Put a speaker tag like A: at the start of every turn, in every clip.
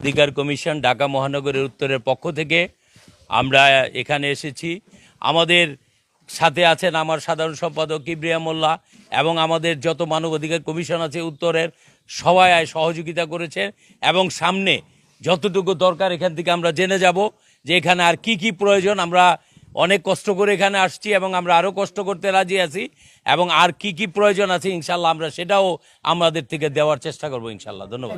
A: অধিকার কমিশন ঢাকা মহানগরের উত্তরের পক্ষ থেকে আমরা এখানে এসেছি। আমাদের সাথে আছেন আমার সাধারণ সম্পাদক ইব্রিয়া মোল্লা এবং আমাদের যত মানব অধিকার কমিশন আছে উত্তরের, সবাই সহযোগিতা করেছে এবং সামনে যতটুকু দরকার এখান থেকে আমরা জেনে যাব যে এখানে আর কি কি প্রয়োজন আমরা অনেক কষ্ট করে এখানে আসছি এবং আমরা আরও কষ্ট করতে রাজি আছি এবং আর কি কি প্রয়োজন আছে ইনশাল্লাহ আমরা সেটাও আমাদের থেকে দেওয়ার চেষ্টা করব ইনশাল্লাহ ধন্যবাদ।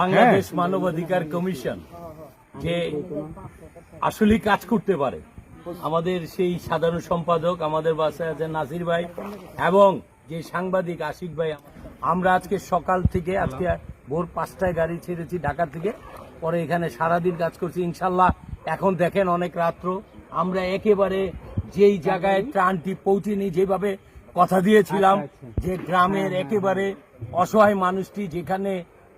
A: বাংলাদেশ মানবাধিকার কমিশন যে আসলেই কাজ করতে পারে। আমাদের সেই সাধারণ সম্পাদক আমাদের বাসায় আছেন নাসির ভাই এবং যে সাংবাদিক আশিক ভাই আমরা আজকে সকাল থেকে আজকে ভোর পাঁচটায় গাড়ি ছেড়েছি ঢাকা থেকে। পরে এখানে সারাদিন কাজ করছি। ইনশাল্লাহ এখন দেখেন অনেক রাত্র। আমরা একেবারে যেই জায়গায় ত্রাণটি পৌঁছেনি যেভাবে কথা দিয়েছিলাম যে গ্রামের একেবারে অসহায় মানুষটি যেখানে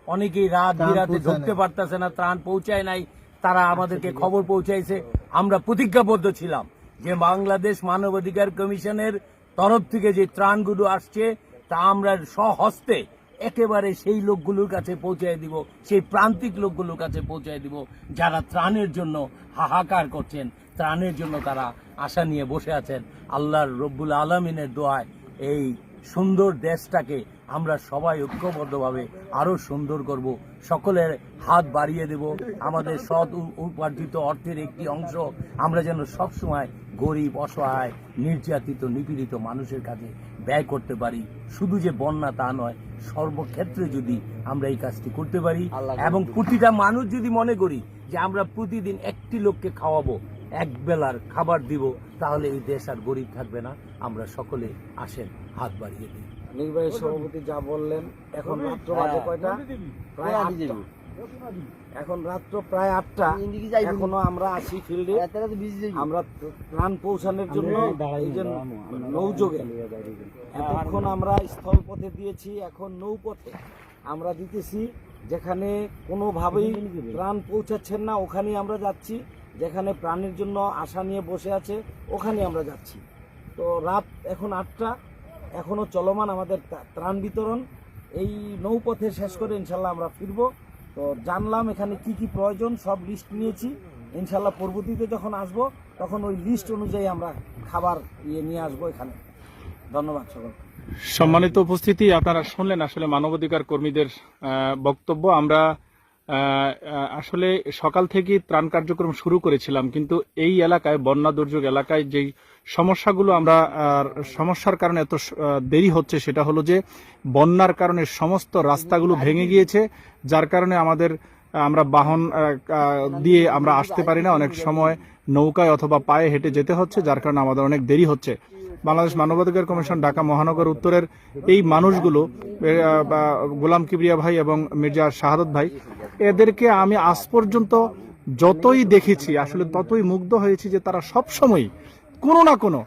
A: অনেকেই রাত বিরাতে ঢুকতে পারতেছে না ত্রাণ পৌঁছায় নাই তারা আমাদেরকে খবর পৌঁছাইছে। আমরা প্রতিজ্ঞাবদ্ধ ছিলাম যে বাংলাদেশ মানবাধিকার কমিশনের তরফ থেকে যে ত্রাণগুলো আসছে তা আমরা স্বহস্তে একেবারে সেই লোকগুলোর কাছে পৌঁছায় দিব সেই প্রান্তিক লোকগুলোর কাছে পৌঁছায় দিব যারা ত্রাণের জন্য হাহাকার করছেন। ত্রাণের জন্য তারা আশা নিয়ে বসে আছেন। আল্লাহর রব্বুল আলমিনের দোয়ায় এই সুন্দর দেশটাকে আমরা সবাই ঐক্যবদ্ধভাবে আরও সুন্দর করব। সকলের হাত বাড়িয়ে দেব। আমাদের সৎ উপার্জিত অর্থের একটি অংশ আমরা যেন সবসময় গরিব অসহায় নির্যাতিত নিপীড়িত মানুষের কাছে ব্যয় করতে পারি। শুধু যে বন্যা তা নয় সর্বক্ষেত্রে যদি আমরা এই কাজটি করতে পারি এবং প্রতিটা মানুষ যদি মনে করি যে আমরা প্রতিদিন একটি লোককে খাওয়াবো এক বেলার খাবার দিব তাহলে এই দেশ আর গরিব থাকবে না। আমরা সকলে আসেন হাত বাড়িয়ে দিই।
B: নির্বাহী সভাপতি যা বললেন এখন রাত্র বাজে কয়টা? প্রায় আটটা। এখন রাত্র প্রায় আটটা। এখনও আমরা আসি ফিল্ডে। আমরা প্রাণ পৌঁছানোর জন্য এই যে নৌযোগে এতক্ষণ আমরা স্থলপথে দিয়েছি এখন নৌপথে। আমরা দিতেছি যেখানে কোনোভাবেই প্রাণ পৌঁছাচ্ছেন না ওখানেই আমরা যাচ্ছি। যেখানে প্রাণের জন্য আশা নিয়ে বসে আছে, ওখানে আমরা যাচ্ছি। তো রাত এখন আটটা এখনও চলমান আমাদের ত্রা- ত্রাণ বিতরণ। এই নৌপথে শেষ করে ইনশাল্লাহ আমরা ফিরবো। তো জানলাম এখানে কি কি প্রয়োজন, সব লিস্ট নিয়েছি। ইনশাল্লাহ পরবর্তীতে যখন আসব, তখন ওই লিস্ট অনুযায়ী আমরা খাবার ইয়ে নিয়ে আসব এখানে। ধন্যবাদ সকল
C: সম্মানিত উপস্থিতি, আপনারা শুনলেন আসলে মানবাধিকার কর্মীদের বক্তব্য। আমরা আসলে সকাল থেকে ত্রাণ কার্যক্রম শুরু করেছিলাম, কিন্তু এই এলাকায়, বন্যা দুর্যোগ এলাকায় যেই সমস্যাগুলো আমরা সমস্যার কারণে এত দেরি হচ্ছে, সেটা হলো যে বন্যার কারণে সমস্ত রাস্তাগুলো ভেঙে গিয়েছে, যার কারণে আমাদের, আমরা বাহন দিয়ে আমরা আসতে পারি না। অনেক সময় নৌকায় অথবা পায়ে হেঁটে যেতে হচ্ছে, যার কারণে আমাদের অনেক দেরি হচ্ছে। বাংলাদেশ মানবাধিকার কমিশন ঢাকা মহানগর উত্তরের এই মানুষগুলো গোলাম কিবরিয়া ভাই এবং মির্জা শাহাদত ভাই, এদেরকে আমি আজ পর্যন্ত যতই দেখেছি, আসলে ততই মুগ্ধ হয়েছি যে তারা সব সময় কোনো না কোনো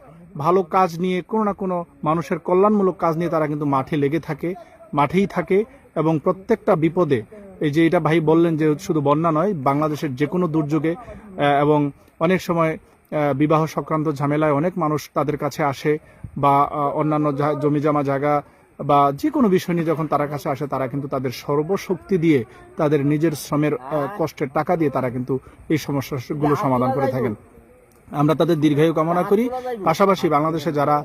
C: ভালো কাজ নিয়ে, কোনো না কোনো মানুষের কল্যাণমূলক কাজ নিয়ে তারা কিন্তু মাঠে লেগে থাকে, মাঠেই থাকে এবং প্রত্যেকটা বিপদে, এই যে এটা ভাই বললেন যে শুধু বন্যা নয়, বাংলাদেশের যে কোনো দুর্যোগে এবং অনেক সময় বিবাহ সংক্রান্ত ঝামেলায় অনেক মানুষ তাদের কাছে আসে বা অন্যান্য জমিজমা জায়গা বা যে কোনো বিষয় নিয়ে যখন তারা কাছে আসে তারা কিন্তু তাদের সর্বশক্তি দিয়ে তাদের নিজের শ্রমের কষ্টের টাকা দিয়ে তারা কিন্তু এই সমস্যাগুলো সমাধান করে থাকেন। আমরা তাদের দীর্ঘায়ু কামনা করি। পাশাপাশি বাংলাদেশে যারা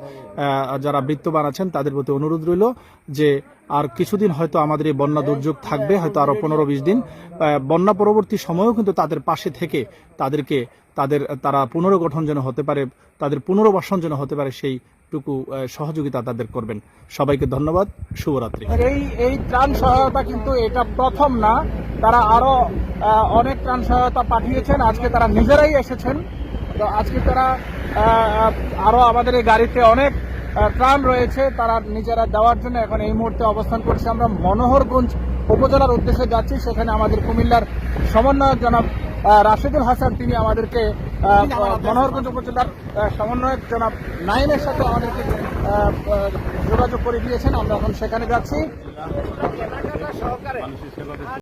C: যারা বৃত্তবান আছেন তাদের প্রতি অনুরোধ রইল যে আর কিছুদিন হয়তো আমাদের এই বন্যা দুর্যোগ থাকবে হয়তো আরও পনেরো বিশ দিন। বন্যা পরবর্তী সময়েও কিন্তু তাদের পাশে থেকে তাদেরকে তাদের তারা পুনর্গঠন যেন হতে পারে তাদের পুনর্বাসন যেন হতে পারে সেইটুকু আহ, সহযোগিতা তাদের করবেন। সবাইকে ধন্যবাদ। শুভরাত্রি।
D: এই এই ত্রাণ সহায়তা কিন্তু এটা প্রথম না। তারা আরও অনেক ত্রাণ সহায়তা পাঠিয়েছেন। আজকে তারা নিজেরাই এসেছেন। তো আজকে তারা আহ, আরও আমাদের এই গাড়িতে অনেক ত্রাণ রয়েছে তারা নিজেরা দেওয়ার জন্য এখন এই মুহূর্তে অবস্থান করছে। আমরা মনোহরগঞ্জ উপজেলার উদ্দেশ্যে যাচ্ছি সেখানে আমাদের কুমিল্লার সমন্বয়ক জনাব রাশেদুল হাসান তিনি আমাদেরকে মনোহরগঞ্জ উপজেলার সমন্বয়ক জনাব নাইমের সাথে আমাদেরকে যোগাযোগ করে দিয়েছেন। আমরা এখন সেখানে যাচ্ছি।